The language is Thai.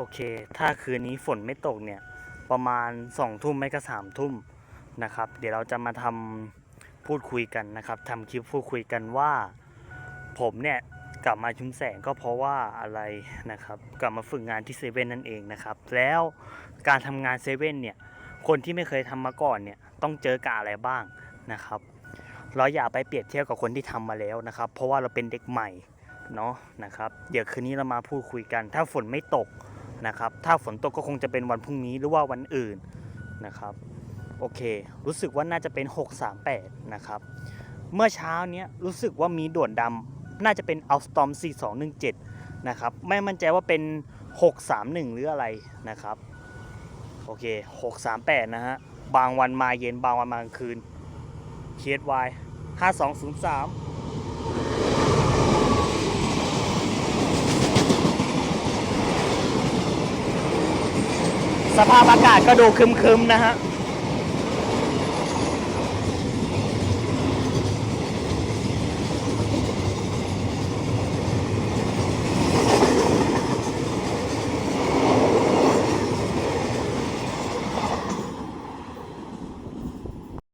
โอเค ถ้าคืนนี้ฝนไม่ตกเนี่ย ประมาณ2องทุ่มไม่ก็สามทุ่มนะครับ เดี๋ยวเราจะมาทำพูดคุยกันนะครับทำคลิปพูดคุยกันว่า ผมเนี่ยกลับมาชุมแสงก็เพราะว่าอะไรนะครับ กลับมาฝึกงานที่เซเว่นนั่นเองนะครับ แล้วการทำงานเซเว่นเนี่ย คนที่ไม่เคยทำมาก่อนเนี่ย ต้องเจอกับอะไรบ้างนะครับ เราอย่าไปเปรียบเทียบกับคนที่ทำมาแล้วนะครับ เพราะว่าเราเป็นเด็กใหม่เนาะนะครับ เดี๋ยวคืนนี้เรามาพูดคุยกัน ถ้าฝนไม่ตก นะครับ ถ้าฝนตกก็คงจะเป็นวันพรุ่งนี้หรือว่าวันอื่นนะครับ โอเค รู้สึกว่าน่าจะเป็น 638 นะครับ เมื่อเช้าเนี้ยรู้สึกว่ามีด่วนดำน่าจะเป็น a l s t o m 4217 นะครับ ไม่มั่นใจว่าเป็น 631 หรืออะไรนะครับ โอเค 638 นะฮะ บางวันมาเย็นบางวันมากลางคืน KSY 5203 สภาพอากาศก็ดูครึมๆนะฮะ